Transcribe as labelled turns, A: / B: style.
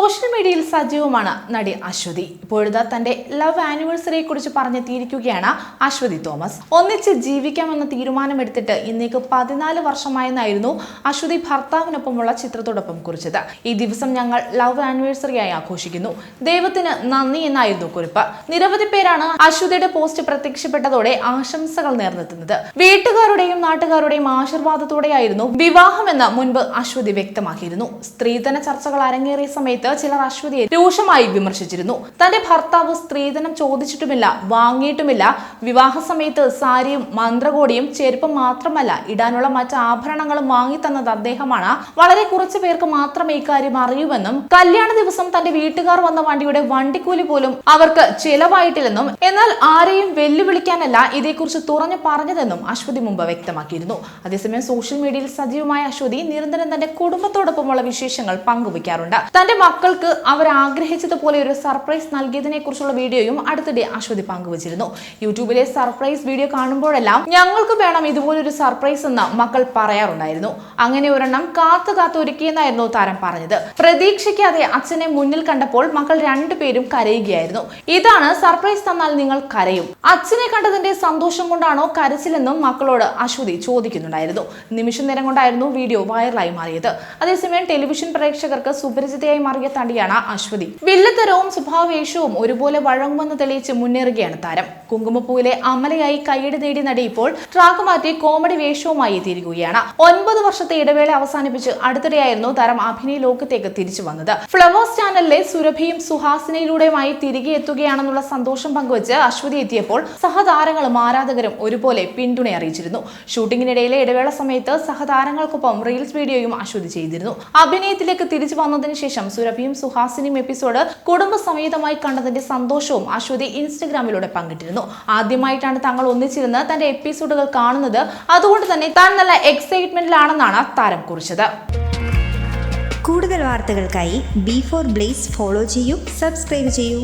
A: Social മീഡിയയിൽ സജീവമാണ് നടി അശ്വതി. ഇപ്പോഴത്തെ തന്റെ ലവ് ആനിവേഴ്സറിയെ കുറിച്ച് പറഞ്ഞെത്തിയിരിക്കുകയാണ് അശ്വതി തോമസ്. ഒന്നിച്ച് ജീവിക്കാമെന്ന തീരുമാനമെടുത്തിട്ട് ഇന്നേക്ക് പതിനാല് വർഷമായെന്നായിരുന്നു അശ്വതി ഭർത്താവിനൊപ്പമുള്ള ചിത്രത്തോടൊപ്പം കുറിച്ചത്. ഈ ദിവസം ഞങ്ങൾ ലവ് ആനിവേഴ്സറിയായി ആഘോഷിക്കുന്നു. ദൈവത്തിന് നന്ദി എന്നായിരുന്നു കുറിപ്പ്. നിരവധി പേരാണ് അശ്വതിയുടെ പോസ്റ്റ് പ്രത്യക്ഷപ്പെട്ടതോടെ ആശംസകൾ നേർന്നെത്തുന്നത്. വീട്ടുകാരുടെയും നാട്ടുകാരുടെയും ആശീർവാദത്തോടെയായിരുന്നു വിവാഹമെന്ന് മുൻപ് അശ്വതി വ്യക്തമാക്കിയിരുന്നു. സ്ത്രീധന ചർച്ചകൾ അരങ്ങേറിയ സമയത്ത് ചിലർ അശ്വതിയെ രൂക്ഷമായി വിമർശിച്ചിരുന്നു. തന്റെ ഭർത്താവ് സ്ത്രീധനം ചോദിച്ചിട്ടുമില്ല വാങ്ങിയിട്ടുമില്ല. വിവാഹ സമയത്ത് സാരിയും മന്ത്രകോടിയും ചെരുപ്പും മാത്രമല്ല ഇടാനുള്ള മറ്റ് ആഭരണങ്ങളും വാങ്ങി തന്നത് അദ്ദേഹമാണ്. വളരെ കുറച്ചു പേർക്ക് മാത്രമേ ഇക്കാര്യം അറിയൂവെന്നും കല്യാണ ദിവസം തന്റെ വീട്ടുകാർ വന്ന വണ്ടിയുടെ വണ്ടിക്കൂലി പോലും അവർക്ക് ചെലവായിട്ടില്ലെന്നും എന്നാൽ ആരെയും വെല്ലുവിളിക്കാനല്ല ഇതേക്കുറിച്ച് തുറഞ്ഞു പറഞ്ഞതെന്നും അശ്വതി മുമ്പ് വ്യക്തമാക്കിയിരുന്നു. അതേസമയം സോഷ്യൽ മീഡിയയിൽ സജീവമായ അശ്വതി നിരന്തരം തന്റെ കുടുംബത്തോടൊപ്പമുള്ള വിശേഷങ്ങൾ പങ്കുവയ്ക്കാറുണ്ട് തന്റെ മക്കൾക്ക് അവരാഗ്രഹിച്ചതുപോലെ ഒരു സർപ്രൈസ് നൽകിയതിനെ കുറിച്ചുള്ള വീഡിയോയും അടുത്തിടെ അശ്വതി പങ്കുവച്ചിരുന്നു. യൂട്യൂബിലെ സർപ്രൈസ് വീഡിയോ കാണുമ്പോഴെല്ലാം ഞങ്ങൾക്ക് വേണം ഇതുപോലൊരു സർപ്രൈസ് എന്ന് മക്കൾ പറയാറുണ്ടായിരുന്നു. അങ്ങനെ ഒരെണ്ണം കാത്തു കാത്തൊരുക്കിയെന്നായിരുന്നു താരം പറഞ്ഞത്. പ്രതീക്ഷിക്കാതെ അച്ഛനെ മുന്നിൽ കണ്ടപ്പോൾ മക്കൾ രണ്ടുപേരും കരയുകയായിരുന്നു. ഇതാണ് സർപ്രൈസ് തന്നാൽ നിങ്ങൾ കരയും. അച്ഛനെ കണ്ടതിന്റെ സന്തോഷം കൊണ്ടാണോ കരച്ചിലെന്നും മക്കളോട് അശ്വതി ചോദിക്കുന്നുണ്ടായിരുന്നു. നിമിഷ നേരം കൊണ്ടായിരുന്നു വീഡിയോ വൈറലായി മാറിയത്. അതേസമയം ടെലിവിഷൻ പ്രേക്ഷകർക്ക് സുപരിചിതയായി മാറിയ തടിയാണ് അശ്വതി. വില്ലത്തരവും സ്വഭാവവേഷവും ഒരുപോലെ വഴങ്ങുമെന്ന് തെളിയിച്ച് മുന്നേറുകയാണ് താരം. കുങ്കുമപ്പൂവിലെ അമലയായി കൈയ്യടി നേടി നടി ഇപ്പോൾ ട്രാക്ക് മാറ്റി കോമഡി വേഷവുമായി എത്തിയിരിക്കുകയാണ്. ഒൻപത് വർഷത്തെ ഇടവേള അവസാനിപ്പിച്ച് അടുത്തിടെയായിരുന്നു താരം അഭിനയ ലോകത്തേക്ക് തിരിച്ചു വന്നത്. ഫ്ലവേഴ്സ് ചാനലിലെ സുരഭിയും സുഹാസിനയിലൂടെയുമായി തിരികെ എത്തുകയാണെന്നുള്ള സന്തോഷം പങ്കുവച്ച് അശ്വതി എത്തിയപ്പോൾ സഹതാരങ്ങളും ആരാധകരും ഒരുപോലെ പിന്തുണ അറിയിച്ചിരുന്നു. ഷൂട്ടിങ്ങിനിടയിലെ ഇടവേള സമയത്ത് സഹതാരങ്ങൾക്കൊപ്പം റീൽസ് വീഡിയോയും അശ്വതി ചെയ്തിരുന്നു. അഭിനയത്തിലേക്ക് തിരിച്ചു വന്നതിന് ശേഷം സുരഭിയും സുഹാസിനിയും എപ്പിസോഡ് കുടുംബസമേതമായി കണ്ടതിന്റെ സന്തോഷവും അശ്വതി ഇൻസ്റ്റഗ്രാമിലൂടെ പങ്കിട്ടിരുന്നു. ആദ്യമായിട്ടാണ് താങ്കൾ ഒന്നിച്ചിരുന്ന് തന്റെ എപ്പിസോഡുകൾ കാണുന്നത്. അതുകൊണ്ട് തന്നെ താൻ നല്ല എക്സൈറ്റ്മെന്റിലാണെന്നാണ് താരം കുറിച്ചത്.
B: കൂടുതൽ വാർത്തകൾക്കായി ബി ഫോർ ബ്ലേസ് ഫോളോ ചെയ്യൂ സബ്സ്ക്രൈബ് ചെയ്യൂ.